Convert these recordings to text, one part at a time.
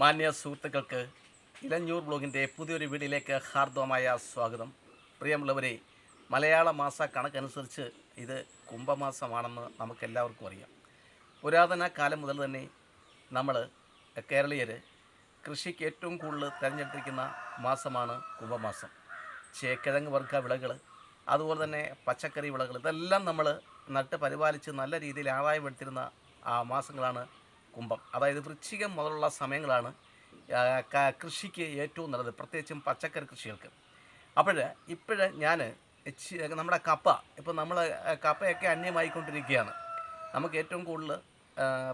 മാന്യ സുഹൃത്തുക്കൾക്ക് ഇലഞ്ഞൂർ ബ്ലോഗിന്റെ പുതിയൊരു വീഡിയോയിലേക്ക് ഹാർദവമായ സ്വാഗതം. പ്രിയമുള്ളവരെ മലയാള മാസ കണക്കനുസരിച്ച് ഇത് കുംഭമാസമാണെന്ന് നമുക്കെല്ലാവർക്കും അറിയാം. പുരാതന കാലം മുതൽ തന്നെ നമ്മൾ കേരളീയർ കൃഷിക്ക് ഏറ്റവും കൂടുതൽ തിരഞ്ഞെടുത്തിരിക്കുന്ന മാസമാണ് കുംഭമാസം. ചേക്കിഴങ്ങ് വർഗ വിളകൾ അതുപോലെ തന്നെ പച്ചക്കറി വിളകൾ ഇതെല്ലാം നമ്മൾ നട്ട് പരിപാലിച്ച് നല്ല രീതിയിൽ ആദായം എടുത്തിരുന്ന ആ മാസങ്ങളാണ് കുംഭം. അതായത് വൃശ്ചികം മുതലുള്ള സമയങ്ങളാണ് കൃഷിക്ക് ഏറ്റവും നല്ലത് പ്രത്യേകിച്ചും പച്ചക്കറി കൃഷികൾക്ക്. അപ്പോൾ ഇപ്പോഴ് ഞാൻ നമ്മുടെ കപ്പ ഇപ്പോൾ നമ്മൾ കപ്പയൊക്കെ അന്യമായിക്കൊണ്ടിരിക്കുകയാണ്. നമുക്ക് ഏറ്റവും കൂടുതൽ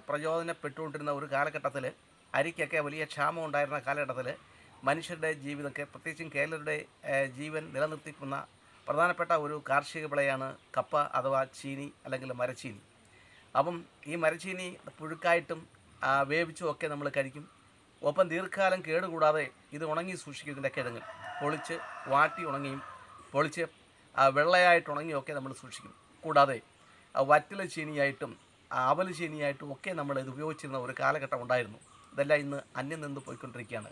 പ്രചോദനപ്പെട്ടുകൊണ്ടിരുന്ന ഒരു കാലഘട്ടത്തിൽ അരിക്കൊക്കെ വലിയ ക്ഷാമം ഉണ്ടായിരുന്ന കാലഘട്ടത്തിൽ മനുഷ്യരുടെ ജീവിതമൊക്കെ പ്രത്യേകിച്ചും കേരളരുടെ ജീവൻ നിലനിർത്തിക്കുന്ന പ്രധാനപ്പെട്ട ഒരു കാർഷിക വിളയാണ് കപ്പ അഥവാ ചീനി അല്ലെങ്കിൽ മരച്ചീനി. അപ്പം ഈ മരച്ചീനി പുഴുക്കായിട്ടും വേവിച്ചും ഒക്കെ നമ്മൾ കഴിക്കും. ഒപ്പം ദീർഘകാലം കേടുകൂടാതെ ഇത് ഉണങ്ങി സൂക്ഷിക്കും ഇതിന്റെ കിഴങ്ങ് പൊളിച്ച് വാട്ടി ഉണങ്ങിയും പൊളിച്ച് വെള്ളയായിട്ട് ഉണങ്ങിയൊക്കെ നമ്മൾ സൂക്ഷിക്കും. കൂടാതെ വറ്റൽ ചീനിയായിട്ടും അവൽ ചീനിയായിട്ടും ഒക്കെ നമ്മൾ ഇത് ഉപയോഗിച്ചിരുന്ന ഒരു കാലഘട്ടം ഉണ്ടായിരുന്നു. ഇതെല്ലാം ഇന്ന് അന്യം നിന്ന് പോയിക്കൊണ്ടിരിക്കുകയാണ്.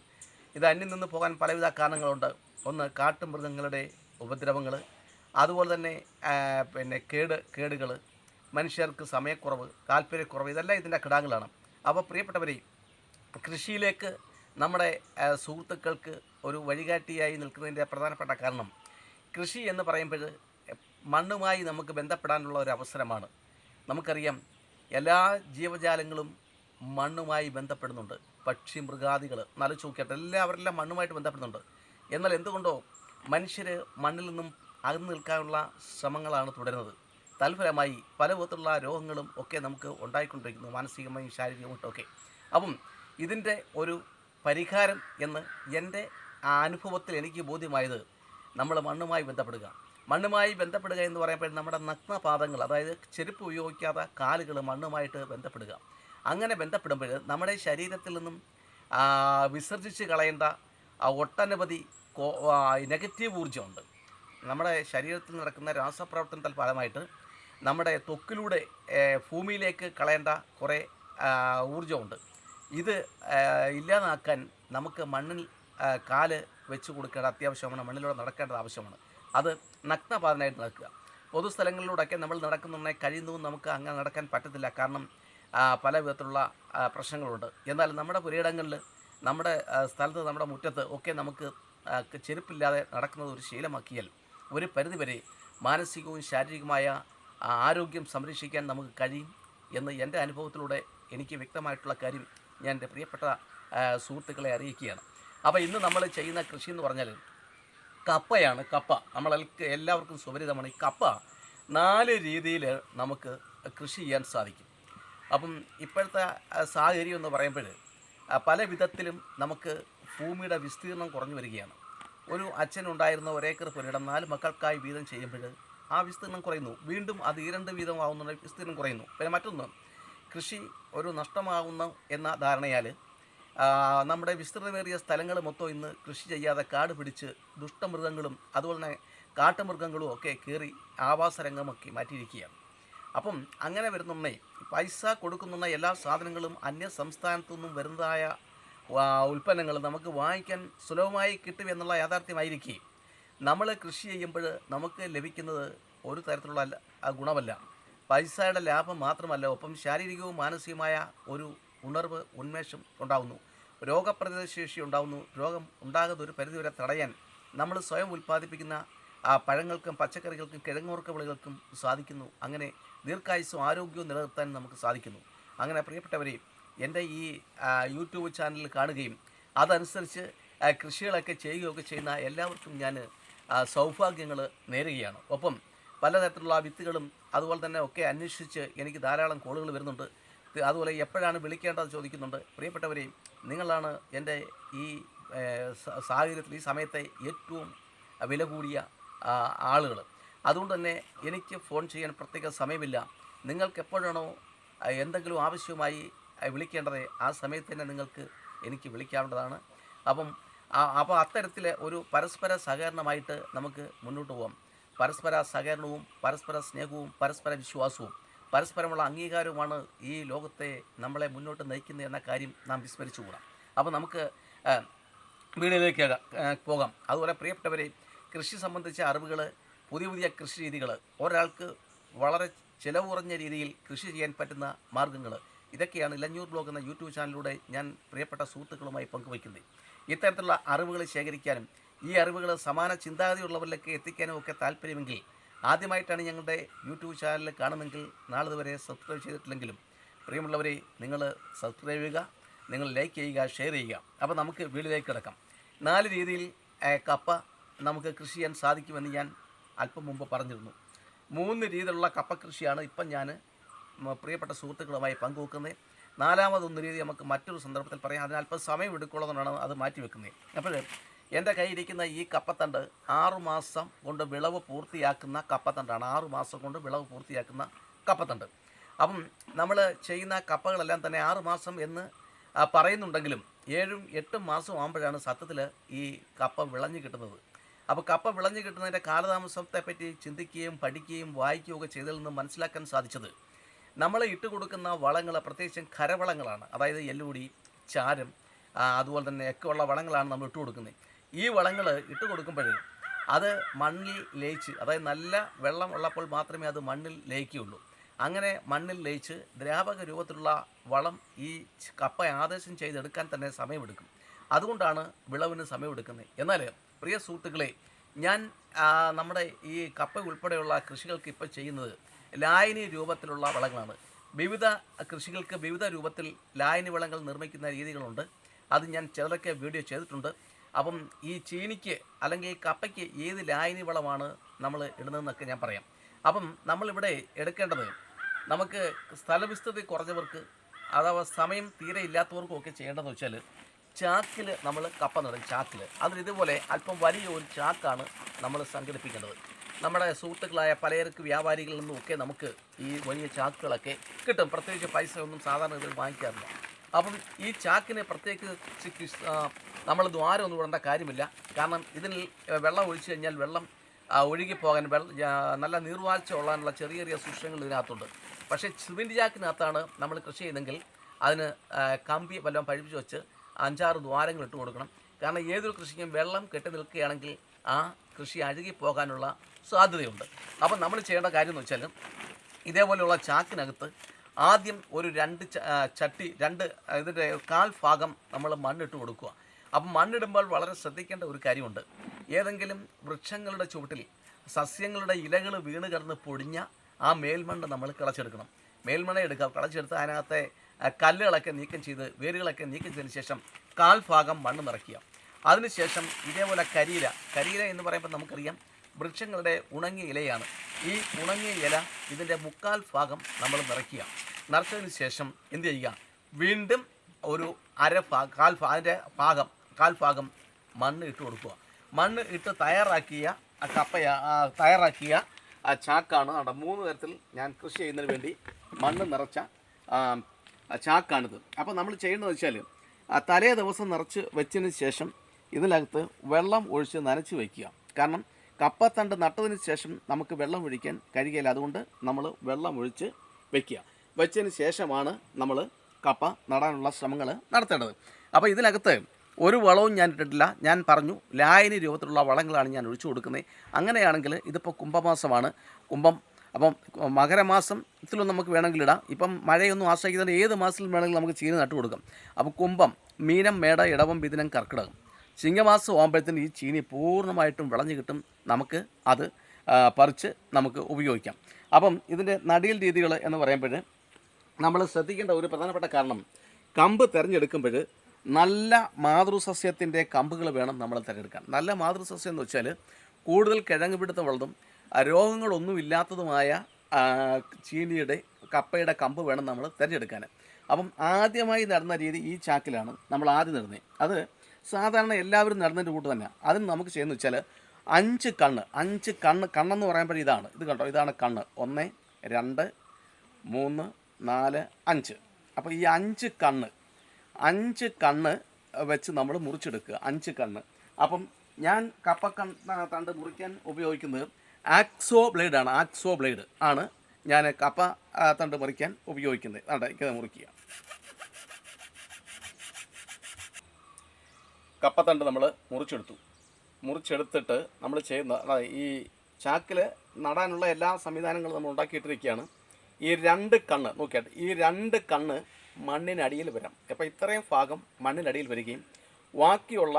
ഇത് അന്യം നിന്ന് പോകാൻ പലവിധ കാരണങ്ങളുണ്ട്. ഒന്ന് കാട്ടുമൃഗങ്ങളുടെ ഉപദ്രവങ്ങൾ അതുപോലെ തന്നെ പിന്നെ കേട് കേടുകൾ മനുഷ്യർക്ക് സമയക്കുറവ് താല്പര്യക്കുറവ് ഇതെല്ലാം ഇതിന്റെ ഘടകങ്ങളാണ്. അപ്പോൾ പ്രിയപ്പെട്ടവരെ കൃഷിയിലേക്ക് നമ്മുടെ സുഹൃത്തുക്കൾക്ക് ഒരു വഴികാട്ടിയായി നിൽക്കുന്നതിന്റെ പ്രധാനപ്പെട്ട കാരണം കൃഷി എന്ന് പറയുമ്പോൾ മണ്ണുമായി നമുക്ക് ബന്ധപ്പെടാനുള്ള ഒരു അവസരമാണ്. നമുക്കറിയാം എല്ലാ ജീവജാലങ്ങളും മണ്ണുമായി ബന്ധപ്പെടുന്നുണ്ട്. പക്ഷി മൃഗാദികൾ നല്ല ചോക്കിയാട്ട് എല്ലാവരെല്ലാം മണ്ണുമായിട്ട് ബന്ധപ്പെടുന്നുണ്ട്. എന്നാൽ എന്തുകൊണ്ടോ മനുഷ്യർ മണ്ണിൽ നിന്നും അകന്നു നിൽക്കാനുള്ള ശ്രമങ്ങളാണ് തുടരുന്നത്. തൽഫലമായി പല വിധത്തിലുള്ള രോഗങ്ങളും ഒക്കെ നമുക്ക് ഉണ്ടായിക്കൊണ്ടിരിക്കുന്നു. മാനസികമായും ശാരീരികമായിട്ടും ഒക്കെ. അപ്പം ഇതിന്റെ ഒരു പരിഹാരം എന്ന് എന്റെ ആ അനുഭവത്തിൽ എനിക്ക് ബോധ്യമായത് നമ്മൾ മണ്ണുമായി ബന്ധപ്പെടുക. മണ്ണുമായി ബന്ധപ്പെടുക എന്ന് പറയുമ്പോൾ നമ്മുടെ നഗ്നപാദങ്ങൾ അതായത് ചെരുപ്പ് ഉപയോഗിക്കാത്ത കാലുകൾ മണ്ണുമായിട്ട് ബന്ധപ്പെടുക. അങ്ങനെ ബന്ധപ്പെടുമ്പോൾ നമ്മുടെ ശരീരത്തിൽ നിന്നും വിസർജിച്ച് കളയേണ്ട ഒട്ടനവധി നെഗറ്റീവ് ഊർജമുണ്ട്. നമ്മുടെ ശരീരത്തിൽ നടക്കുന്ന രാസപ്രവർത്തനത്തിൽ ഫലമായിട്ട് നമ്മുടെ ത്വക്കിലൂടെ ഭൂമിയിലേക്ക് കളയേണ്ട കുറേ ഊർജമുണ്ട് ഇത് ഇല്ലാതാക്കാൻ നമുക്ക് മണ്ണിൽ കാൽ വെച്ച് കൊടുക്കേണ്ട അത്യാവശ്യമാണ് മണ്ണിലൂടെ നടക്കേണ്ടത് ആവശ്യമാണ്. അത് നഗ്നപാതനായിട്ട് നടക്കുക. പൊതുസ്ഥലങ്ങളിലൂടെയൊക്കെ നമ്മൾ നടക്കുന്നുണ്ടെങ്കിൽ കഴിയുന്നതും നമുക്ക് അങ്ങനെ നടക്കാൻ പറ്റത്തില്ല. കാരണം പല വിധത്തിലുള്ള പ്രശ്നങ്ങളുണ്ട്. എന്നാൽ നമ്മുടെ പുരയിടങ്ങളിൽ നമ്മുടെ സ്ഥലത്ത് നമ്മുടെ മുറ്റത്ത് ഒക്കെ നമുക്ക് ചെരുപ്പില്ലാതെ നടക്കുന്നത് ഒരു ശീലമാക്കിയാൽ ഒരു പരിധിവരെ മാനസികവും ശാരീരികമായ ആ, ആരോഗ്യം സംരക്ഷിക്കാൻ നമുക്ക് കഴിയും എന്ന് എന്റെ അനുഭവത്തിലൂടെ എനിക്ക് വ്യക്തമായിട്ടുള്ള കാര്യം ഞാൻ എന്റെ പ്രിയപ്പെട്ട സുഹൃത്തുക്കളെ അറിയിക്കുകയാണ്. അപ്പോൾ ഇന്ന് നമ്മൾ ചെയ്യുന്ന കൃഷി എന്ന് പറഞ്ഞാൽ കപ്പയാണ് കപ്പ. നമ്മൾ എല്ലാവർക്കും സുപരിതമാണ് ഈ കപ്പ. നാല് രീതിയിൽ നമുക്ക് കൃഷി ചെയ്യാൻ സാധിക്കും. അപ്പം ഇപ്പോഴത്തെ സാഹചര്യം എന്ന് പറയുമ്പോൾ പല വിധത്തിലും നമുക്ക് ഭൂമിയുടെ വിസ്തീർണം കുറഞ്ഞു വരികയാണ്. ഒരു അച്ഛനുണ്ടായിരുന്ന ഒരേക്കർ പുരയിടം നാല് മക്കൾക്കായി വീതം ചെയ്യുമ്പോൾ ആ വിസ്തീർണം കുറയുന്നു. വീണ്ടും അത് ഈരണ്ട് വീതം വിസ്തീർണം കുറയുന്നു. പിന്നെ മറ്റൊന്ന് കൃഷി ഒരു നഷ്ടമാകുന്ന എന്ന ധാരണയാൽ നമ്മുടെ വിസ്തൃതമേറിയ സ്ഥലങ്ങൾ മൊത്തം ഇന്ന് കൃഷി ചെയ്യാതെ കാട് പിടിച്ച് ദുഷ്ടമൃഗങ്ങളും അതുപോലെ തന്നെ കാട്ടുമൃഗങ്ങളും ഒക്കെ കയറി ആവാസരംഗമൊക്കെ മാറ്റിയിരിക്കുകയാണ്. അപ്പം അങ്ങനെ വരുന്നുണ്ടേ പൈസ കൊടുക്കുന്ന എല്ലാ സാധനങ്ങളും അന്യ സംസ്ഥാനത്തു നിന്നും വരുന്നതായ ഉൽപ്പന്നങ്ങൾ നമുക്ക് വാങ്ങിക്കാൻ സുലഭമായി കിട്ടും എന്നുള്ള യാഥാർത്ഥ്യമായിരിക്കെ നമ്മൾ കൃഷി ചെയ്യുമ്പോൾ നമുക്ക് ലഭിക്കുന്നത് ഒരു തരത്തിലുള്ള ഗുണമല്ല. പൈസയുടെ ലാഭം മാത്രമല്ല ഒപ്പം ശാരീരികവും മാനസികമായ ഒരു ഉണർവ് ഉന്മേഷം ഉണ്ടാകുന്നു രോഗപ്രതിരോധശേഷി ഉണ്ടാകുന്നു രോഗം ഉണ്ടാകുന്ന ഒരു പരിധിവരെ തടയാൻ നമ്മൾ സ്വയം ഉൽപ്പാദിപ്പിക്കുന്ന ആ പഴങ്ങൾക്കും പച്ചക്കറികൾക്കും കിഴങ്ങുവർക്ക വിളകൾക്കും സാധിക്കുന്നു. അങ്ങനെ ദീർഘായുസ്സും ആരോഗ്യവും നിലനിർത്താൻ നമുക്ക് സാധിക്കുന്നു. അങ്ങനെ പ്രിയപ്പെട്ടവരെ എന്റെ ഈ യൂട്യൂബ് ചാനൽ കാണുകയും അതനുസരിച്ച് കൃഷികളൊക്കെ ചെയ്യുകയൊക്കെ ചെയ്യുന്ന എല്ലാവർക്കും ഞാൻ സൗഭാഗ്യങ്ങൾ നേരുകയാണ്. ഒപ്പം പലതരത്തിലുള്ള വിത്തുകളും അതുപോലെ തന്നെ ഒക്കെ അന്വേഷിച്ച് എനിക്ക് ധാരാളം കോളുകൾ വരുന്നുണ്ട്. അതുപോലെ എപ്പോഴാണ് വിളിക്കേണ്ടത് ചോദിക്കുന്നുണ്ട്. പ്രിയപ്പെട്ടവരെ നിങ്ങളാണ് എന്റെ ഈ സാഹചര്യത്തിൽ ഈ സമയത്തെ ഏറ്റവും വില കൂടിയ ആളുകൾ അതുകൊണ്ട് തന്നെ എനിക്ക് ഫോൺ ചെയ്യാൻ പ്രത്യേക സമയമില്ല. നിങ്ങൾക്ക് എപ്പോഴാണോ എന്തെങ്കിലും ആവശ്യമായി വിളിക്കേണ്ടത് ആ സമയത്ത് തന്നെ നിങ്ങൾക്ക് എനിക്ക് വിളിക്കാവുന്നതാണ്. അപ്പം അപ്പോൾ അത്തരത്തിൽ ഒരു പരസ്പര സഹകരണമായിട്ട് നമുക്ക് മുന്നോട്ട് പോകാം പരസ്പര സഹകരണവും പരസ്പര സ്നേഹവും പരസ്പര വിശ്വാസവും പരസ്പരമുള്ള അംഗീകാരവുമാണ് ഈ ലോകത്തെ നമ്മളെ മുന്നോട്ട് നയിക്കുന്നത് എന്ന കാര്യം നാം വിസ്മരിച്ചുകൂടാ അപ്പോൾ നമുക്ക് വീടിലേക്ക് പോകാം. അതുപോലെ പ്രിയപ്പെട്ടവരെ കൃഷി സംബന്ധിച്ച അറിവുകൾ പുതിയ പുതിയ കൃഷി രീതികൾ ഒരാൾക്ക് വളരെ ചിലവ് കുറഞ്ഞ രീതിയിൽ കൃഷി ചെയ്യാൻ പറ്റുന്ന മാർഗങ്ങൾ ഇതൊക്കെയാണ് ഇലഞ്ഞൂർ ബ്ലോഗ് എന്ന യൂട്യൂബ് ചാനലിലൂടെ ഞാൻ പ്രിയപ്പെട്ട സുഹൃത്തുക്കളുമായി പങ്കുവയ്ക്കുന്നത്. ഇത്തരത്തിലുള്ള അറിവുകൾ ശേഖരിക്കാനും ഈ അറിവുകൾ സമാന ചിന്താഗതിയുള്ളവരിലേക്ക് എത്തിക്കാനും ഒക്കെ താല്പര്യമെങ്കിൽ ആദ്യമായിട്ടാണ് ഞങ്ങളുടെ യൂട്യൂബ് ചാനൽ കാണുമെങ്കിൽ നാളിതുവരെ സബ്സ്ക്രൈബ് ചെയ്തിട്ടില്ലെങ്കിലും പ്രിയമുള്ളവരെ നിങ്ങൾ സബ്സ്ക്രൈബ് ചെയ്യുക നിങ്ങൾ ലൈക്ക് ചെയ്യുക ഷെയർ ചെയ്യുക. അപ്പോൾ നമുക്ക് വീട്ടിലേക്ക് കിടക്കാം. നാല് രീതിയിൽ കപ്പ നമുക്ക് കൃഷി ചെയ്യാൻ സാധിക്കുമെന്ന് ഞാൻ അല്പം മുമ്പ് പറഞ്ഞിരുന്നു. മൂന്ന് രീതിയിലുള്ള കപ്പ കൃഷിയാണ് ഇപ്പം ഞാൻ പ്രിയപ്പെട്ട സുഹൃത്തുക്കളുമായി പങ്കുവെക്കുന്നത് നാലാമതൊന്ന് രീതി നമുക്ക് മറ്റൊരു സന്ദർഭത്തിൽ പറയാം. അതിന് അല്പം സമയം എടുക്കുള്ളതുകൊണ്ടാണ് അത് മാറ്റി വെക്കുന്നത് അപ്പോൾ എന്റെ കയ്യിലിരിക്കുന്ന ഈ കപ്പത്തണ്ട് ആറുമാസം കൊണ്ട് വിളവ് പൂർത്തിയാക്കുന്ന കപ്പത്തണ്ടാണ്. ആറുമാസം കൊണ്ട് വിളവ് പൂർത്തിയാക്കുന്ന കപ്പത്തണ്ട്. അപ്പം നമ്മൾ ചെയ്യുന്ന കപ്പകളെല്ലാം തന്നെ ആറുമാസം എന്ന് പറയുന്നുണ്ടെങ്കിലും ഏഴും എട്ടും മാസം ആകുമ്പോഴാണ് സത്യത്തിൽ ഈ കപ്പ വിളഞ്ഞു കിട്ടുന്നത്. അപ്പോൾ കപ്പ വിളഞ്ഞു കിട്ടുന്നതിന്റെ കാലതാമസത്തെപ്പറ്റി ചിന്തിക്കുകയും പഠിക്കുകയും വായിക്കുകയൊക്കെ ചെയ്തതിൽ നിന്ന് മനസ്സിലാക്കാൻ സാധിച്ചത് നമ്മൾ ഇട്ട് കൊടുക്കുന്ന വളങ്ങൾ പ്രത്യേകിച്ചും കരവളങ്ങളാണ്. അതായത് എല്ലുപൊടി ചാരം അതുപോലെ തന്നെ ഒക്കെ ഉള്ള വളങ്ങളാണ് നമ്മൾ ഇട്ട് കൊടുക്കുന്നത്. ഈ വളങ്ങൾ ഇട്ട് കൊടുക്കുമ്പോഴേ അത് മണ്ണിൽ ലയിച്ച് അതായത് നല്ല വെള്ളം ഉള്ളപ്പോൾ മാത്രമേ അത് മണ്ണിൽ ലയിക്കുകയുള്ളൂ. അങ്ങനെ മണ്ണിൽ ലയിച്ച് ദ്രാവക രൂപത്തിലുള്ള വളം ഈ കപ്പ ആദേശം ചെയ്തെടുക്കാൻ തന്നെ സമയമെടുക്കും. അതുകൊണ്ടാണ് വിളവിന് സമയമെടുക്കുന്നത്. എന്നാൽ പ്രിയ സുഹൃത്തുക്കളെ ഞാൻ നമ്മുടെ ഈ കപ്പ ഉൾപ്പെടെയുള്ള കൃഷികൾക്ക് ഇപ്പോൾ ചെയ്യുന്നത് ലായനി രൂപത്തിലുള്ള വളങ്ങളാണ്. വിവിധ കൃഷികൾക്ക് വിവിധ രൂപത്തിൽ ലായനി വളങ്ങൾ നിർമ്മിക്കുന്ന രീതികളുണ്ട്. അത് ഞാൻ ചിലരൊക്കെ വീഡിയോ ചെയ്തിട്ടുണ്ട്. അപ്പം ഈ ചീനിക്ക് അല്ലെങ്കിൽ കപ്പയ്ക്ക് ഏത് ലായനി വളമാണ് നമ്മൾ ഇടുന്നതെന്നൊക്കെ ഞാൻ പറയാം. അപ്പം നമ്മളിവിടെ എടുക്കേണ്ടത് നമുക്ക് സ്ഥലവിസ്തൃതി കുറഞ്ഞവർക്ക് അഥവാ സമയം തീരെ ഇല്ലാത്തവർക്കും ഒക്കെ ചെയ്യേണ്ടതെന്ന് വെച്ചാൽ ചാക്കിൽ നമ്മൾ കപ്പ നടും ചാക്കിൽ. അതിൽ ഇതുപോലെ അല്പം വലിയ ഒരു ചാക്കാണ് നമ്മൾ സംഘടിപ്പിക്കേണ്ടത്. നമ്മുടെ സുഹൃത്തുക്കളായ പലചരക്ക് വ്യാപാരികളിൽ നിന്നുമൊക്കെ നമുക്ക് ഈ വലിയ ചാക്കുകളൊക്കെ കിട്ടും. പ്രത്യേകിച്ച് പൈസ ഒന്നും സാധാരണ ഇതിൽ വാങ്ങിക്കാറില്ല. അപ്പം ഈ ചാക്കിനെ പ്രത്യേകിച്ച് നമ്മൾ ദ്വാരം ഒന്നും ഇടേണ്ട കാര്യമില്ല. കാരണം ഇതിൽ വെള്ളം ഒഴിച്ചു കഴിഞ്ഞാൽ വെള്ളം ഒഴുകിപ്പോകാൻ വെള്ള നല്ല നീർവാഴ്ച ഉള്ളാനുള്ള ചെറിയ ചെറിയ സൂക്ഷ്മങ്ങൾ ഇതിനകത്തുണ്ട്. പക്ഷേ സിമെന്റ് ചാക്കിനകത്താണ് നമ്മൾ കൃഷി ചെയ്യുന്നെങ്കിൽ അതിന് കമ്പി വല്ലതും പഴിപ്പിച്ച് വെച്ച് അഞ്ചാറ് ദ്വാരങ്ങൾ ഇട്ട് കൊടുക്കണം. കാരണം ഏതൊരു കൃഷിക്കും വെള്ളം കെട്ടി നിൽക്കുകയാണെങ്കിൽ ആ കൃഷി അഴുകി പോകാനുള്ള സാധ്യതയുണ്ട്. അപ്പം നമ്മൾ ചെയ്യേണ്ട കാര്യം എന്ന് വെച്ചാൽ ഇതേപോലെയുള്ള ചാക്കിനകത്ത് ആദ്യം ഒരു രണ്ട് ചട്ടി രണ്ട് ഇതിന്റെ കാൽ ഭാഗം നമ്മൾ മണ്ണിട്ട് കൊടുക്കുക. അപ്പം മണ്ണിടുമ്പോൾ വളരെ ശ്രദ്ധിക്കേണ്ട ഒരു കാര്യമുണ്ട്. ഏതെങ്കിലും വൃക്ഷങ്ങളുടെ ചുവട്ടിൽ സസ്യങ്ങളുടെ ഇലകൾ വീണ് കിടന്ന് പൊടിഞ്ഞ ആ മേൽമണ്ണ് നമ്മൾ കിളച്ചെടുക്കണം. മേൽമണ്ണ എടുക്കുക. കിളച്ചെടുത്ത് അതിനകത്തെ കല്ലുകളൊക്കെ നീക്കം ചെയ്ത് വേരുകളൊക്കെ നീക്കം ചെയ്തതിന് ശേഷം കാൽ ഭാഗം മണ്ണ് നിറയ്ക്കുക. അതിനുശേഷം ഇതേപോലെ കരിയില കരിയില എന്ന് പറയുമ്പോൾ നമുക്കറിയാം വൃക്ഷങ്ങളുടെ ഉണങ്ങിയ ഇലയാണ്. ഈ ഉണങ്ങിയ ഇല ഇതിന്റെ മുക്കാൽ ഭാഗം നമ്മൾ നിറയ്ക്കുക. നിറച്ചതിന് ശേഷം എന്ത് ചെയ്യുക? വീണ്ടും ഒരു അര ഭാഗം കാൽ അതിന്റെ ഭാഗം കാൽ ഭാഗം മണ്ണ് ഇട്ട് കൊടുക്കുക. മണ്ണ് ഇട്ട് തയ്യാറാക്കിയ ആ കപ്പയ തയ്യാറാക്കിയ ആ ചാക്കാണ് അവിടെ മൂന്ന് തരത്തിൽ ഞാൻ കൃഷി ചെയ്യുന്നതിന് വേണ്ടി മണ്ണ് നിറച്ച ചാക്കാണിത്. അപ്പോൾ നമ്മൾ ചെയ്യേണ്ടത് വെച്ചാൽ തലേ ദിവസം നിറച്ച് വെച്ചതിന് ശേഷം ഇതിനകത്ത് വെള്ളം ഒഴിച്ച് നനച്ച് വയ്ക്കുക. കാരണം കപ്പത്തണ്ട് നട്ടതിന് ശേഷം നമുക്ക് വെള്ളം ഒഴിക്കാൻ കഴിയില്ല. അതുകൊണ്ട് നമ്മൾ വെള്ളം ഒഴിച്ച് വയ്ക്കുക. വെച്ചതിന് ശേഷമാണ് നമ്മൾ കപ്പ നടാനുള്ള ശ്രമങ്ങൾ നടത്തേണ്ടത്. അപ്പോൾ ഇതിനകത്ത് ഒരു വളവും ഞാൻ ഇട്ടിട്ടില്ല. ഞാൻ പറഞ്ഞു ലായനി രൂപത്തിലുള്ള വളങ്ങളാണ് ഞാൻ ഒഴിച്ചു കൊടുക്കുന്നത്. അങ്ങനെയാണെങ്കിൽ ഇതിപ്പോൾ കുംഭമാസമാണ്. കുംഭം അപ്പം മകരമാസം ഇതിലും നമുക്ക് വേണമെങ്കിൽ ഇടാം. ഇപ്പം മഴയൊന്നും ആശ്രയിക്കുന്നുണ്ട് ഏത് മാസത്തിലും വേണമെങ്കിലും നമുക്ക് ചീന നട്ടു കൊടുക്കാം അപ്പം കുംഭം മീനം മേട ഇടവം ബിദിനം കർക്കിടകം. ചിങ്ങമാസം ആകുമ്പോഴത്തേന് ഈ ചീനി പൂർണമായിട്ടും വിളഞ്ഞു കിട്ടും. നമുക്ക് അത് പറിച്ച് നമുക്ക് ഉപയോഗിക്കാം. അപ്പം ഇതിന്റെ നടിയൽ രീതികൾ എന്ന് പറയുമ്പോൾ നമ്മൾ ശ്രദ്ധിക്കേണ്ട ഒരു പ്രധാനപ്പെട്ട കാരണം കമ്പ് തിരഞ്ഞെടുക്കുമ്പോൾ നല്ല മാതൃസസ്യത്തിന്റെ കമ്പുകൾ വേണം നമ്മൾ തിരഞ്ഞെടുക്കാൻ. നല്ല മാതൃസസ്യം എന്ന് വെച്ചാൽ കൂടുതൽ കിഴങ്ങ് പിടുത്തമുള്ളതും രോഗങ്ങളൊന്നുമില്ലാത്തതുമായ ചീനിയുടെ കപ്പയുടെ കമ്പ് വേണം നമ്മൾ തിരഞ്ഞെടുക്കാൻ. അപ്പം ആദ്യമായി നടന്ന രീതി ഈ ചാക്കിലാണ് നമ്മൾ ആദ്യം നടന്നത് അത് സാധാരണ എല്ലാവരും നടന്നതിന്റെ കൂട്ട് തന്നെ അതിന് നമുക്ക് ചെയ്യുന്നത് വെച്ചാൽ അഞ്ച് കണ്ണ് അഞ്ച് കണ്ണ് കണ്ണെന്ന് പറയുമ്പോൾ ഇതാണ്. ഇത് കണ്ടോ? ഇതാണ് കണ്ണ്. ഒന്ന് രണ്ട് മൂന്ന് നാല് അഞ്ച്. അപ്പോൾ ഈ അഞ്ച് കണ്ണ് അഞ്ച് കണ്ണ് വെച്ച് നമ്മൾ മുറിച്ചെടുക്കുക. അഞ്ച് കണ്ണ്. അപ്പം ഞാൻ കപ്പ തണ്ട് മുറിക്കാൻ ഉപയോഗിക്കുന്നത് ആക്സോ ബ്ലേഡാണ് ആക്സോ ബ്ലേഡ് ആണ്. ഞാൻ കപ്പ തണ്ട് മുറിക്കാൻ ഉപയോഗിക്കുന്നത്. ഇത് മുറിക്കുക. കപ്പത്തണ്ട് നമ്മൾ മുറിച്ചെടുത്തു. മുറിച്ചെടുത്തിട്ട് നമ്മൾ ചെയ്യുന്ന ഈ ചാക്കിൽ നടാനുള്ള എല്ലാ സംവിധാനങ്ങളും നമ്മൾ ഉണ്ടാക്കിയിട്ടിരിക്കുകയാണ്. ഈ രണ്ട് കണ്ണ് നോക്കിയാട്ടെ ഈ രണ്ട് കണ്ണ് മണ്ണിനടിയിൽ വരാം. അപ്പോൾ ഇത്രയും ഭാഗം മണ്ണിനടിയിൽ വരികയും ബാക്കിയുള്ള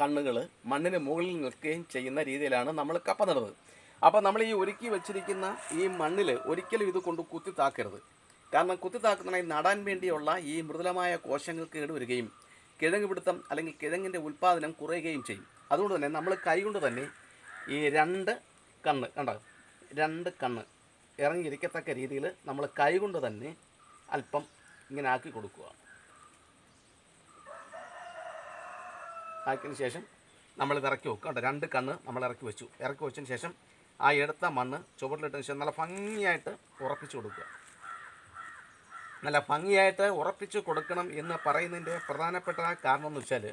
കണ്ണുകൾ മണ്ണിന് മുകളിൽ നിൽക്കുകയും ചെയ്യുന്ന രീതിയിലാണ് നമ്മൾ കപ്പ നടുന്നത്. അപ്പോൾ നമ്മൾ ഈ ഒരുക്കി വെച്ചിരിക്കുന്ന ഈ മണ്ണിൽ ഒരിക്കലും ഇത് കൊണ്ട് കുത്തി താക്കരുത്. കാരണം കുത്തി താക്കുന്നതിനായി നടാൻ വേണ്ടിയുള്ള ഈ മൃദുലമായ കോശങ്ങൾക്ക് കേടുവരികയും കിഴങ്ങ് പിടുത്തം അല്ലെങ്കിൽ കിഴങ്ങിന്റെ ഉൽപ്പാദനം കുറയുകയും ചെയ്യും. അതുകൊണ്ട് തന്നെ നമ്മൾ കൈകൊണ്ട് തന്നെ ഈ രണ്ട് കണ്ണ് കണ്ട? രണ്ട് കണ്ണ് ഇറങ്ങിയിരിക്കത്തക്ക രീതിയിൽ നമ്മൾ കൈകൊണ്ട് തന്നെ അല്പം ഇങ്ങനെ ആക്കി കൊടുക്കുക. ആക്കിയതിന് ശേഷം നമ്മൾ ഇത് ഇറക്കി വെക്കുക കേട്ടോ രണ്ട് കണ്ണ് നമ്മൾ ഇറക്കി വെച്ചു. ഇറക്കി വെച്ചതിന് ശേഷം ആ എടുത്ത മണ്ണ് ചുവട്ടിലിട്ടതിന് ശേഷം നല്ല ഭംഗിയായിട്ട് ഉറപ്പിച്ചു കൊടുക്കുക. നല്ല ഭംഗിയായിട്ട് ഉറപ്പിച്ച് കൊടുക്കണം എന്ന് പറയുന്നതിന്റെ പ്രധാനപ്പെട്ട കാരണം എന്ന് വെച്ചാൽ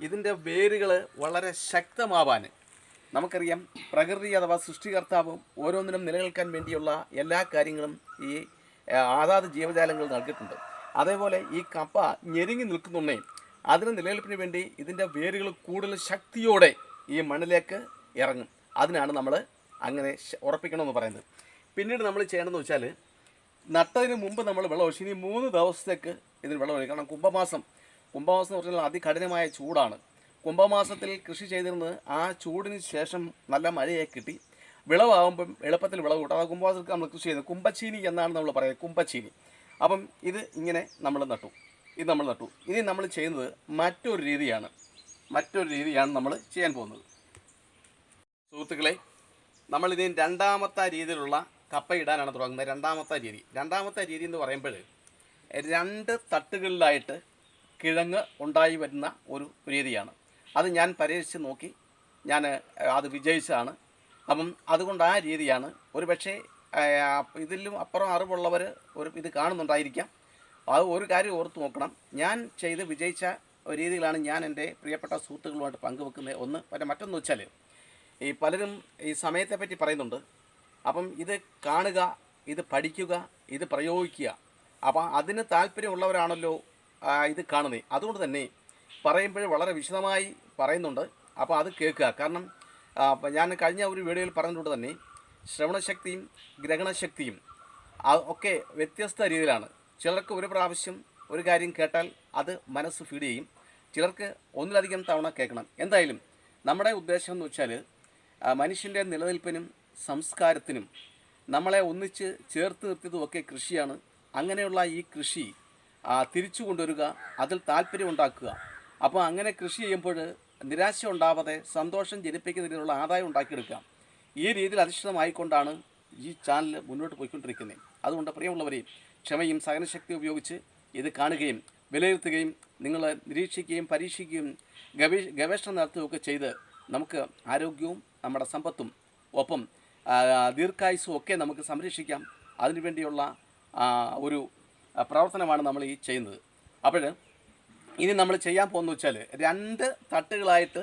ഇതിന്റെ വേരുകൾ വളരെ ശക്തമാവാൻ നമുക്കറിയാം പ്രകൃതി അഥവാ സൃഷ്ടികർത്താവും ഓരോന്നിനും നിലനിൽക്കാൻ വേണ്ടിയുള്ള എല്ലാ കാര്യങ്ങളും ഈ ആതാത് ജീവജാലങ്ങൾ നൽകിയിട്ടുണ്ട്. അതേപോലെ ഈ കപ്പ ഞെരുങ്ങി നിൽക്കുന്നുണ്ടേ അതിന് നിലനിൽപ്പിന് വേണ്ടി ഇതിന്റെ വേരുകൾ കൂടുതൽ ശക്തിയോടെ ഈ മണ്ണിലേക്ക് ഇറങ്ങും. അതിനാണ് നമ്മൾ അങ്ങനെ ഉറപ്പിക്കണമെന്ന് പറയുന്നത്. പിന്നീട് നമ്മൾ ചെയ്യണമെന്ന് വെച്ചാൽ നട്ടതിന് മുമ്പ് നമ്മൾ വെള്ളം ഒഴിച്ചു. ഇനി മൂന്ന് ദിവസത്തേക്ക് ഇതിന് വെള്ളം ഒഴിക്കും. കാരണം കുംഭമാസം കുംഭമാസം എന്ന് പറഞ്ഞാൽ അതികഠിനമായ ചൂടാണ്. കുംഭമാസത്തിൽ കൃഷി ചെയ്തിരുന്നത് ആ ചൂടിന് ശേഷം നല്ല മഴയെ കിട്ടി. വിളവാകുമ്പം എളുപ്പത്തിൽ വിളവ് കൂട്ടും. അത് കുംഭമാസത്തിൽ നമ്മൾ കൃഷി ചെയ്യുന്നത്. കുംഭച്ചീനി എന്നാണ് നമ്മൾ പറയുന്നത് കുംഭച്ചീനി. അപ്പം ഇത് ഇങ്ങനെ നമ്മൾ നട്ടു. ഇത് നമ്മൾ നട്ടു. ഇനി നമ്മൾ ചെയ്യുന്നത് മറ്റൊരു രീതിയാണ്. മറ്റൊരു രീതിയാണ് നമ്മൾ ചെയ്യാൻ പോകുന്നത്. സുഹൃത്തുക്കളെ നമ്മളിതിന് രണ്ടാമത്തെ രീതിയിലുള്ള കപ്പ ഇടാനാണ് തുടങ്ങുന്നത് രണ്ടാമത്തെ രീതി. രണ്ടാമത്തെ രീതി എന്ന് പറയുമ്പോൾ രണ്ട് തട്ടുകളിലായിട്ട് കിഴങ്ങ് ഉണ്ടായി വരുന്ന ഒരു രീതിയാണ്. അത് ഞാൻ പരീക്ഷിച്ച് നോക്കി. ഞാൻ അത് വിജയിച്ചതാണ്. അപ്പം അതുകൊണ്ട് ആ രീതിയാണ്. ഒരു പക്ഷേ ഇതിലും അപ്പുറം അറിവുള്ളവർ ഒരു ഇത് കാണുന്നുണ്ടായിരിക്കാം. അത് ഒരു കാര്യം ഓർത്ത് നോക്കണം. ഞാൻ ചെയ്ത് വിജയിച്ച രീതികളാണ് ഞാൻ എന്റെ പ്രിയപ്പെട്ട സുഹൃത്തുക്കളുമായിട്ട് പങ്കുവെക്കുന്നത്. ഒന്ന് മറ്റൊന്ന് വെച്ചാൽ ഈ പലരും ഈ സമയത്തെപ്പറ്റി പറയുന്നുണ്ട്. അപ്പം ഇത് കാണുക ഇത് പഠിക്കുക ഇത് പ്രയോഗിക്കുക. അപ്പം അതിന് താല്പര്യമുള്ളവരാണല്ലോ ഇത് കാണുന്നത് അതുകൊണ്ട് തന്നെ പറയുമ്പോൾ വളരെ വിശദമായി പറയുന്നുണ്ട്. അപ്പോൾ അത് കേൾക്കുക. കാരണം ഞാൻ കഴിഞ്ഞ ഒരു വീഡിയോയിൽ പറഞ്ഞതുകൊണ്ട് തന്നെ ശ്രവണശക്തിയും ഗ്രഹണശക്തിയും ഒക്കെ വ്യത്യസ്ത രീതിയിലാണ്. ചിലർക്ക് ഒരു പ്രാവശ്യം ഒരു കാര്യം കേട്ടാൽ അത് മനസ്സ് ഫീഡ് ചെയ്യും. ചിലർക്ക് ഒന്നിലധികം തവണ കേൾക്കണം. എന്തായാലും നമ്മുടെ ഉദ്ദേശം എന്ന് വെച്ചാൽ മനുഷ്യന്റെ നിലനിൽപ്പിനും സംസ്കാരത്തിനും നമ്മളെ ഒന്നിച്ച് ചേർത്ത് നിർത്തിയതുമൊക്കെ കൃഷിയാണ്. അങ്ങനെയുള്ള ഈ കൃഷി തിരിച്ചു കൊണ്ടുവരിക അതിൽ താല്പര്യം ഉണ്ടാക്കുക അപ്പോൾ അങ്ങനെ കൃഷി ചെയ്യുമ്പോൾ നിരാശ ഉണ്ടാവാതെ സന്തോഷം ജനിപ്പിക്കുന്ന രീതിയിലുള്ള ആദായം ഉണ്ടാക്കിയെടുക്കാം ഈ രീതിയിൽ അധിഷ്ഠിതമായിക്കൊണ്ടാണ് ഈ ചാനൽ മുന്നോട്ട് പോയിക്കൊണ്ടിരിക്കുന്നത്. അതുകൊണ്ട് പ്രിയമുള്ളവരെയും ക്ഷമയും സഹനശക്തി ഉപയോഗിച്ച് ഇത് കാണുകയും വിലയിരുത്തുകയും നിങ്ങൾ നിരീക്ഷിക്കുകയും പരീക്ഷിക്കുകയും ഗവേ ഗവേഷണം നടത്തുകയൊക്കെ ചെയ്ത് നമുക്ക് ആരോഗ്യവും നമ്മുടെ സമ്പത്തും ഒപ്പം ആ, ദീർഘായുസ്സും ഒക്കെ നമുക്ക് സംരക്ഷിക്കാം. അതിനുവേണ്ടിയുള്ള വേണ്ടിയുള്ള ഒരു പ്രവർത്തനമാണ് നമ്മൾ ഈ ചെയ്യുന്നത്. അപ്പോൾ ഇനി നമ്മൾ ചെയ്യാൻ പോകുന്നത് വെച്ചാൽ രണ്ട് തട്ടുകളായിട്ട്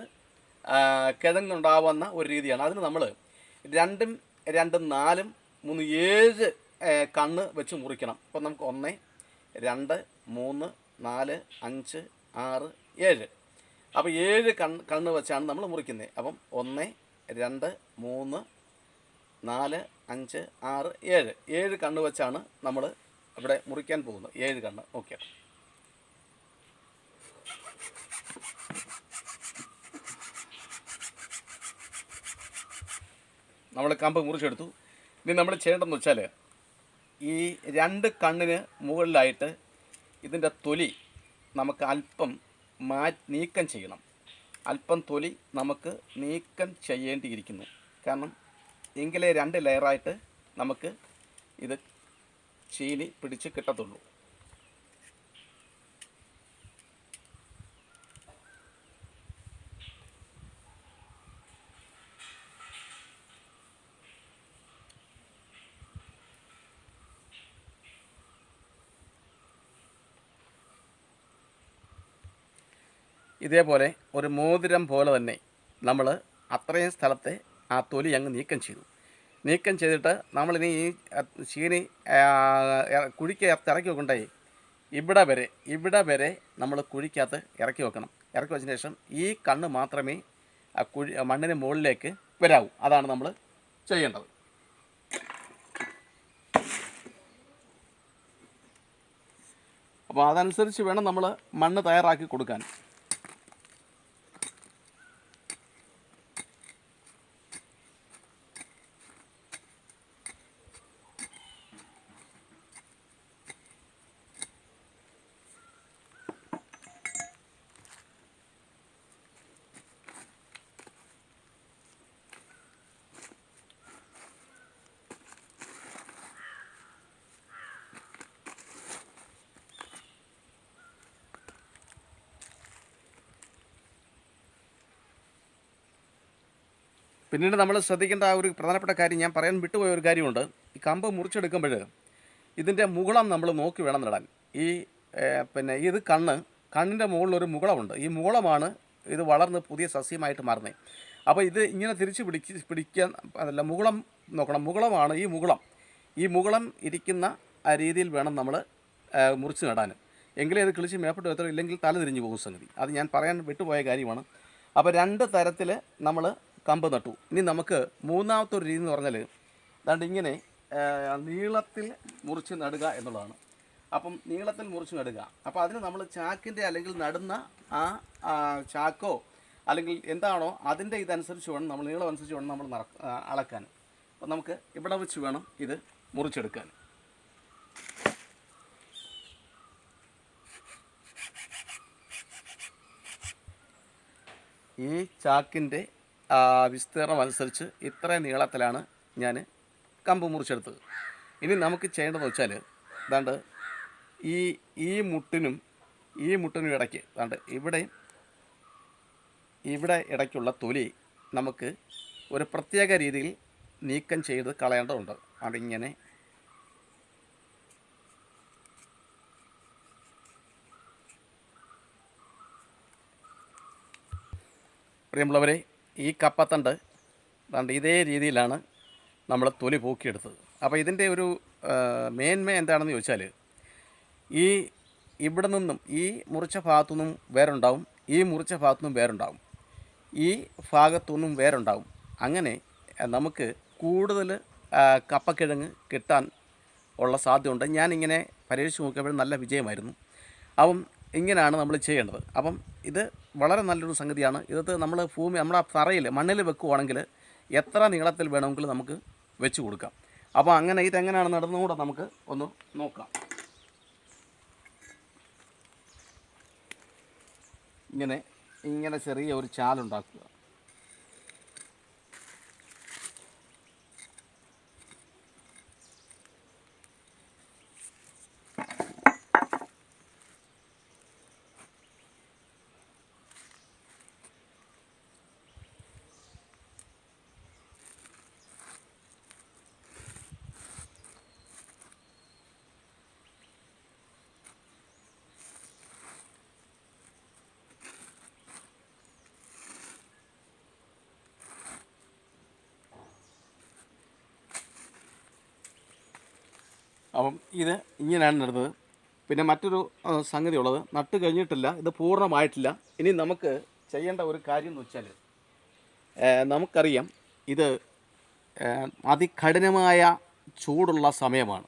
കിഴങ്ങുണ്ടാവുന്ന ഒരു രീതിയാണ്. അതിന് നമ്മൾ രണ്ടും രണ്ടും നാലും മൂന്ന് ഏഴ് കണ്ണ് വെച്ച് മുറിക്കണം. ഇപ്പം നമുക്ക് ഒന്ന് രണ്ട് മൂന്ന് നാല് അഞ്ച് ആറ് ഏഴ്. അപ്പോൾ ഏഴ് കണ്ണ് കണ്ണ് വെച്ചാണ് നമ്മൾ മുറിക്കുന്നത്. അപ്പം ഒന്ന് രണ്ട് മൂന്ന് നാല് അഞ്ച് ആറ് ഏഴ്. ഏഴ് കണ്ണ് വെച്ചാണ് നമ്മൾ ഇവിടെ മുറിക്കാൻ പോകുന്നത്. ഏഴ് കണ്ണ്. ഓക്കെ. നമ്മൾ കമ്പ് മുറിച്ചെടുത്തു. ഇനി നമ്മൾ ചെയ്യേണ്ടതെന്ന് വെച്ചാൽ ഈ രണ്ട് കണ്ണിന് മുകളിലായിട്ട് ഇതിന്റെ തൊലി നമുക്ക് അല്പം മാ നീക്കം ചെയ്യണം. അല്പം തൊലി നമുക്ക് നീക്കം ചെയ്യേണ്ടിയിരിക്കുന്നു. കാരണം എങ്കിലേ രണ്ട് ലെയറായിട്ട് നമുക്ക് ഇത് ചീനി പിടിച്ച് കിട്ടത്തുള്ളൂ. ഇതേപോലെ ഒരു മോതിരം പോലെ തന്നെ നമ്മൾ അത്രയും സ്ഥലത്തെ ആ തൊലി അങ്ങ് നീക്കം ചെയ്തു. നീക്കം ചെയ്തിട്ട് നമ്മളിനി ഈ ചീനി കുഴിക്കകത്ത് ഇറക്കി വെക്കണ്ടേ? ഇവിടെ വരെ ഇവിടെ വരെ നമ്മൾ കുഴിക്കകത്ത് ഇറക്കി വെക്കണം. ഇറക്കി വെച്ചതിന് ശേഷം ഈ കണ്ണ് മാത്രമേ ആ കുഴി മണ്ണിന് മുകളിലേക്ക് വരാവൂ. അതാണ് നമ്മൾ ചെയ്യേണ്ടത്. അപ്പോൾ അതനുസരിച്ച് വേണം നമ്മൾ മണ്ണ് തയ്യാറാക്കി കൊടുക്കാൻ. പിന്നീട് നമ്മൾ ശ്രദ്ധിക്കേണ്ട ഒരു പ്രധാനപ്പെട്ട കാര്യം ഞാൻ പറയാൻ വിട്ടുപോയ ഒരു കാര്യമുണ്ട്. ഈ കമ്പ് മുറിച്ചെടുക്കുമ്പോൾ ഇതിന്റെ മുകളം നമ്മൾ നോക്കി വേണം നടാൻ. ഈ പിന്നെ ഇത് കണ്ണ് കണ്ണിന്റെ മുകളിലൊരു മുകളമുണ്ട്. ഈ മുകളമാണ് ഇത് വളർന്ന് പുതിയ സസ്യമായിട്ട് മാറുന്നത്. അപ്പോൾ ഇത് ഇങ്ങനെ തിരിച്ച് പിടിച്ച് പിടിക്കാൻ അതല്ല മുകളം നോക്കണം. മുകളമാണ് ഈ മുകളം. ഈ മുകളം ഇരിക്കുന്ന ആ രീതിയിൽ വേണം നമ്മൾ മുറിച്ച് നടാൻ. എങ്കിലേ ഇത് കിളിച്ച് മേപ്പെട്ട് എത്ര ഇല്ലെങ്കിൽ തല തിരിഞ്ഞു പോകും സംഗതി. അത് ഞാൻ പറയാൻ വിട്ടുപോയ കാര്യമാണ്. അപ്പോൾ രണ്ട് തരത്തിൽ നമ്മൾ കമ്പ് നട്ടു. ഇനി നമുക്ക് മൂന്നാമത്തെ ഒരു രീതി എന്ന് പറഞ്ഞാൽ അതാണ്ട് ഇങ്ങനെ നീളത്തിൽ മുറിച്ച് നടുക എന്നുള്ളതാണ്. അപ്പം നീളത്തിൽ മുറിച്ച് നടുക. അപ്പോൾ അതിന് നമ്മൾ ചാക്കിന്റെ അല്ലെങ്കിൽ നടുന്ന ആ ചാക്കോ അല്ലെങ്കിൽ എന്താണോ അതിന്റെ ഇതനുസരിച്ച് വേണം നമ്മൾ നീളം അനുസരിച്ച് വേണം നമ്മൾ അളക്കാൻ. അപ്പം നമുക്ക് ഇവിടെ വെച്ച് വേണം ഇത് മുറിച്ചെടുക്കാൻ. ഈ ചാക്കിന്റെ വിസ്തീർണം അനുസരിച്ച് ഇത്രയും നീളത്തിലാണ് ഞാൻ കമ്പ് മുറിച്ചെടുത്തത്. ഇനി നമുക്ക് ചെയ്യേണ്ടതെന്ന് വെച്ചാൽ ഇതാണ്ട് ഈ ഈ മുട്ടിനും ഈ മുട്ടിനും ഇടയ്ക്ക് അതാണ്ട് ഇവിടെ ഇവിടെ ഇടയ്ക്കുള്ള തൊലി നമുക്ക് ഒരു പ്രത്യേക രീതിയിൽ നീക്കം ചെയ്ത് കളയേണ്ടതുണ്ട്. അതിങ്ങനെ പ്രിയമുള്ളവരെ ഈ കപ്പത്തണ്ട് ദാണ്ട് ഇതേ രീതിയിലാണ് നമ്മൾ തൊലി പൂക്കിയെടുത്തത്. അപ്പോൾ ഇതിന്റെ ഒരു മേന്മ എന്താണെന്ന് ചോദിച്ചാൽ ഈ ഇവിടെ നിന്നും ഈ മുറിച്ച ഭാഗത്തു നിന്നും വേറുണ്ടാവും ഈ മുറിച്ച ഭാഗത്തു നിന്നും വേറുണ്ടാവും ഈ ഭാഗത്തു നിന്നും വേറുണ്ടാവും അങ്ങനെ നമുക്ക് കൂടുതൽ കപ്പക്കിഴങ്ങ് കിട്ടാൻ ഉള്ള സാധ്യതയുണ്ട്. ഞാനിങ്ങനെ പരീക്ഷിച്ച് നോക്കിയപ്പോൾ നല്ല വിജയമായിരുന്നു. അപ്പം ഇങ്ങനെയാണ് നമ്മൾ ചെയ്യേണ്ടത്. അപ്പം ഇത് വളരെ നല്ലൊരു സംഗതിയാണ്. ഇത് നമ്മൾ ഭൂമി നമ്മുടെ തറയിൽ മണ്ണിൽ വെക്കുവാണെങ്കിൽ എത്ര നീളത്തിൽ വേണമെങ്കിലും നമുക്ക് വെച്ച് കൊടുക്കാം. അപ്പോൾ അങ്ങനെ ഇതെങ്ങനെയാണ് നടന്നുകൂടെ നമുക്ക് ഒന്ന് നോക്കാം. ഇങ്ങനെ ഇങ്ങനെ ചെറിയ ഒരു ചാലുണ്ടാക്കുക. അപ്പം ഇത് ഇങ്ങനെയാണ് നടുന്നത്. പിന്നെ മറ്റൊരു സംഗതി ഉള്ളത് നട്ട് കഴിഞ്ഞിട്ടില്ല ഇത് പൂർണമായിട്ടില്ല. ഇനി നമുക്ക് ചെയ്യേണ്ട ഒരു കാര്യം എന്ന് വെച്ചാൽ നമുക്കറിയാം ഇത് അതികഠിനമായ ചൂടുള്ള സമയമാണ്.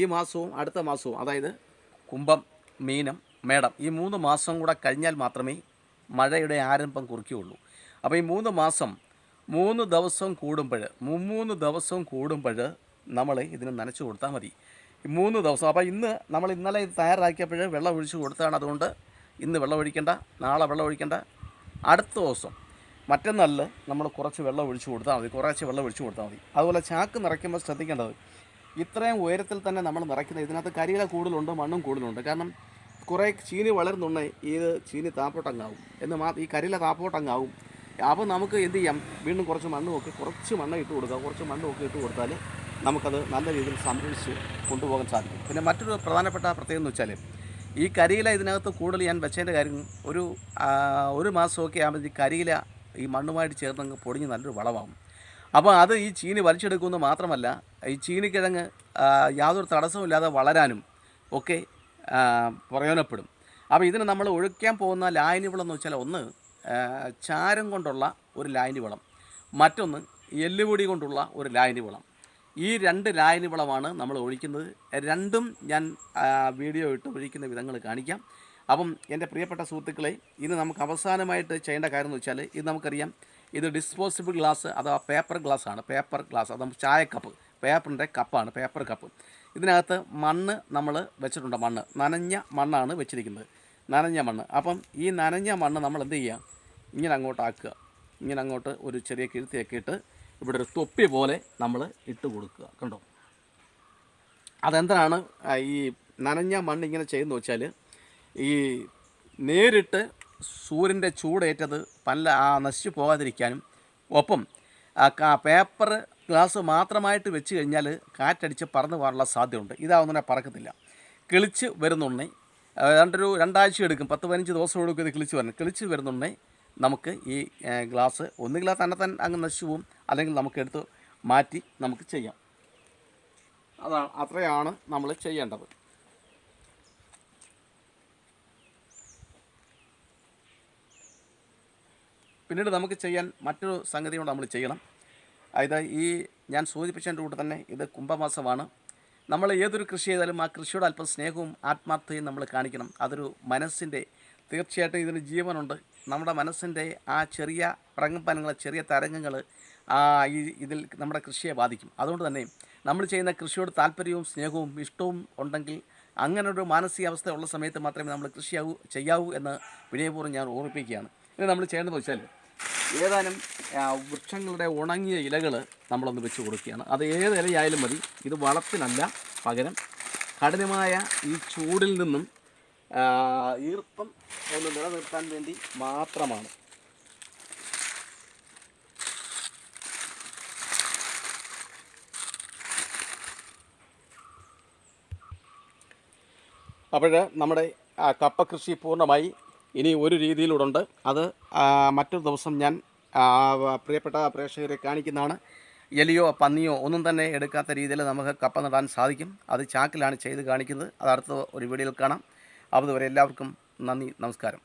ഈ മാസവും അടുത്ത മാസവും അതായത് കുംഭം മീനം മേടം ഈ മൂന്ന് മാസം കൂടെ കഴിഞ്ഞാൽ മാത്രമേ മഴയുടെ ആരംഭം കുറിക്കുകയുള്ളൂ. അപ്പോൾ ഈ മൂന്ന് മാസം മൂന്ന് ദിവസം കൂടുമ്പോൾ മൂന്ന് ദിവസം കൂടുമ്പോൾ നമ്മൾ ഇതിന് നനച്ചു കൊടുത്താൽ മതി. മൂന്ന് ദിവസം അപ്പോൾ ഇന്ന് നമ്മൾ ഇന്നലെ ഇത് തയ്യാറാക്കിയപ്പോൾ വെള്ളം ഒഴിച്ച് കൊടുത്താണ് അതുകൊണ്ട് ഇന്ന് വെള്ളം ഒഴിക്കേണ്ട നാളെ വെള്ളം ഒഴിക്കേണ്ട അടുത്ത ദിവസം മറ്റന്നാളിൽ നമ്മൾ കുറച്ച് വെള്ളം ഒഴിച്ചു കൊടുത്താൽ മതി കുറച്ച് വെള്ളം ഒഴിച്ചു കൊടുത്താൽ മതി. അതുപോലെ ചാക്ക് നിറയ്ക്കുമ്പോൾ ശ്രദ്ധിക്കേണ്ടത് ഇത്രയും ഉയരത്തിൽ തന്നെ നമ്മൾ നിറയ്ക്കുന്നത് ഇതിനകത്ത് കരിയില കൂടുതലുണ്ട് മണ്ണും കൂടുതലുണ്ട്. കാരണം കുറേ ചീനി വളരുന്നുണ്ടേ ഇത് ചീനി താപ്പോട്ടങ്ങാവും. എന്ന് മാ ഈ കരിയില താപ്പോട്ടങ്ങാവും. അപ്പോൾ നമുക്ക് എന്ത് ചെയ്യാം? വീണ്ടും കുറച്ച് മണ്ണ് നോക്കി കുറച്ച് മണ്ണ് ഇട്ട് കൊടുക്കുക കുറച്ച് മണ്ണ് നോക്കി ഇട്ട് കൊടുത്താൽ നമുക്കത് നല്ല രീതിയിൽ സംരക്ഷിച്ച് കൊണ്ടുപോകാൻ സാധിക്കും. പിന്നെ മറ്റൊരു പ്രധാനപ്പെട്ട പ്രത്യേകത എന്ന് വെച്ചാൽ ഈ കരിയില ഇതിനകത്ത് കൂടുതൽ ഞാൻ വെച്ചതിന്റെ കാര്യം ഒരു ഒരു മാസമൊക്കെ ആകുമ്പോൾ ഈ കരിയില ഈ മണ്ണുമായിട്ട് ചേർന്നങ്ങ് പൊടിഞ്ഞ് നല്ലൊരു വളമാകും. അപ്പോൾ അത് ഈ ചീനി വലിച്ചെടുക്കുമെന്ന് മാത്രമല്ല ഈ ചീനിക്കിഴങ്ങ് യാതൊരു തടസ്സമില്ലാതെ വളരാനും ഒക്കെ പ്രയോജനപ്പെടും. അപ്പോൾ ഇതിന് നമ്മൾ ഒഴിക്കാൻ പോകുന്ന ലായനി വളം എന്ന് വെച്ചാൽ ഒന്ന് ചാരം കൊണ്ടുള്ള ഒരു ലായനി വളം. മറ്റൊന്ന് എല്ലുപൊടി കൊണ്ടുള്ള ഒരു ലായനി വളം. ഈ രണ്ട് ലായനി വളമാണ് നമ്മൾ ഒഴിക്കുന്നത്. രണ്ടും ഞാൻ വീഡിയോ ഇട്ട് ഒഴിക്കുന്ന വിധങ്ങൾ കാണിക്കാം. അപ്പം എന്റെ പ്രിയപ്പെട്ട സുഹൃത്തുക്കളെ ഇന്ന് നമുക്ക് അവസാനമായിട്ട് ചെയ്യേണ്ട കാര്യം എന്ന് വെച്ചാൽ ഇത് നമുക്കറിയാം. ഇത് ഡിസ്പോസിബിൾ ഗ്ലാസ് അഥവാ പേപ്പർ ഗ്ലാസ് ആണ് പേപ്പർ ഗ്ലാസ് അത് നമുക്ക് ചായക്കപ്പ് പേപ്പറിന്റെ കപ്പാണ് പേപ്പർ കപ്പ്. ഇതിനകത്ത് മണ്ണ് നമ്മൾ വെച്ചിട്ടുണ്ട് മണ്ണ്. നനഞ്ഞ മണ്ണാണ് വെച്ചിരിക്കുന്നത്. നനഞ്ഞ മണ്ണ്. അപ്പം ഈ നനഞ്ഞ മണ്ണ് നമ്മൾ എന്ത് ചെയ്യുക? ഇങ്ങനെ അങ്ങോട്ടാക്കുക. ഇങ്ങനെ അങ്ങോട്ട് ഒരു ചെറിയ കിഴുത്തിയൊക്കെ ഇട്ട് ഇവിടെ ഒരു തൊപ്പി പോലെ നമ്മൾ ഇട്ട് കൊടുക്കുക കണ്ടോ? അതെന്തിനാണ് ഈ നനഞ്ഞ മണ്ണ് ഇങ്ങനെ വെച്ചാൽ ഈ നേരിട്ട് സൂര്യന്റെ ചൂടേറ്റത് പല്ല ആ നശിച്ചു പോകാതിരിക്കാനും ഒപ്പം പേപ്പർ ഗ്ലാസ് മാത്രമായിട്ട് വെച്ച് കഴിഞ്ഞാൽ കാറ്റടിച്ച് പറന്നു പോകാനുള്ള സാധ്യതയുണ്ട്. ഇതാവുന്നതിനെ പറക്കത്തില്ല. കിളിച്ച് വരുന്നുണ്ണി രണ്ടൊരു രണ്ടാഴ്ച എടുക്കും പത്ത് പതിനഞ്ച് ദിവസം എടുക്കും ഇത് കിളിച്ച് വരണം. കിളിച്ച് വരുന്നുണ്ടേ നമുക്ക് ഈ ഗ്ലാസ് ഒന്നുകിൽ തന്നെ തന്നെ അങ്ങ് നശിച്ചു പോവും. അല്ലെങ്കിൽ നമുക്കെടുത്ത് മാറ്റി നമുക്ക് ചെയ്യാം. അതാണ് അത്രയാണ് നമ്മൾ ചെയ്യേണ്ടത്. പിന്നീട് നമുക്ക് ചെയ്യാൻ മറ്റൊരു സംഗതി കൊണ്ട് നമ്മൾ ചെയ്യണം. അതായത് ഈ ഞാൻ സൂചിപ്പിച്ചതിന്റെ കൂടെ തന്നെ ഇത് കുംഭമാസമാണ്. നമ്മൾ ഏതൊരു കൃഷി ചെയ്താലും ആ കൃഷിയോട് അല്പം സ്നേഹവും ആത്മാർത്ഥതയും നമ്മൾ കാണിക്കണം. അതൊരു മനസ്സിന്റെ തീർച്ചയായിട്ടും ഇതിന് ജീവനുണ്ട്. നമ്മുടെ മനസ്സിന്റെ ആ ചെറിയ പ്രകമ്പനങ്ങൾ ചെറിയ തരംഗങ്ങൾ ഈ ഇതിൽ നമ്മുടെ കൃഷിയെ ബാധിക്കും. അതുകൊണ്ട് തന്നെ നമ്മൾ ചെയ്യുന്ന കൃഷിയോട് താല്പര്യവും സ്നേഹവും ഇഷ്ടവും ഉണ്ടെങ്കിൽ അങ്ങനെ ഒരു മാനസികാവസ്ഥ ഉള്ള സമയത്ത് മാത്രമേ നമ്മൾ കൃഷിയാവൂ ചെയ്യാവൂ എന്ന് വിനയപൂർവം ഞാൻ ഓർമ്മിപ്പിക്കുകയാണ്. ഇനി നമ്മൾ ചെയ്യേണ്ടത് വെച്ചാൽ ഏതാനും വൃക്ഷങ്ങളുടെ ഉണങ്ങിയ ഇലകൾ നമ്മളൊന്ന് വെച്ച് കൊടുക്കുകയാണ്. അത് ഏത് ഇലയായാലും മതി. ഇത് വളത്തിനല്ല പകരം കഠിനമായ ഈ ചൂടിൽ നിന്നും ഈർപ്പം ഒന്ന് നിലനിർത്താൻ വേണ്ടി മാത്രമാണ്. അപ്പോൾ നമ്മുടെ കപ്പ കൃഷി പൂർണമായി ഇനി ഒരു രീതിയിലൂടുണ്ട് അത് മറ്റൊരു ദിവസം ഞാൻ പ്രിയപ്പെട്ട പ്രേക്ഷകരെ കാണിക്കുന്നതാണ്. എലിയോ പന്നിയോ ഒന്നും തന്നെ എടുക്കാത്ത രീതിയിൽ നമുക്ക് കപ്പ നടാൻ സാധിക്കും. അത് ചാക്കിലാണ് ചെയ്ത് കാണിക്കുന്നത്. അത് അടുത്ത ഒരു വീഡിയോയിൽ കാണാം. അതുവരെ എല്ലാവർക്കും നന്ദി നമസ്കാരം.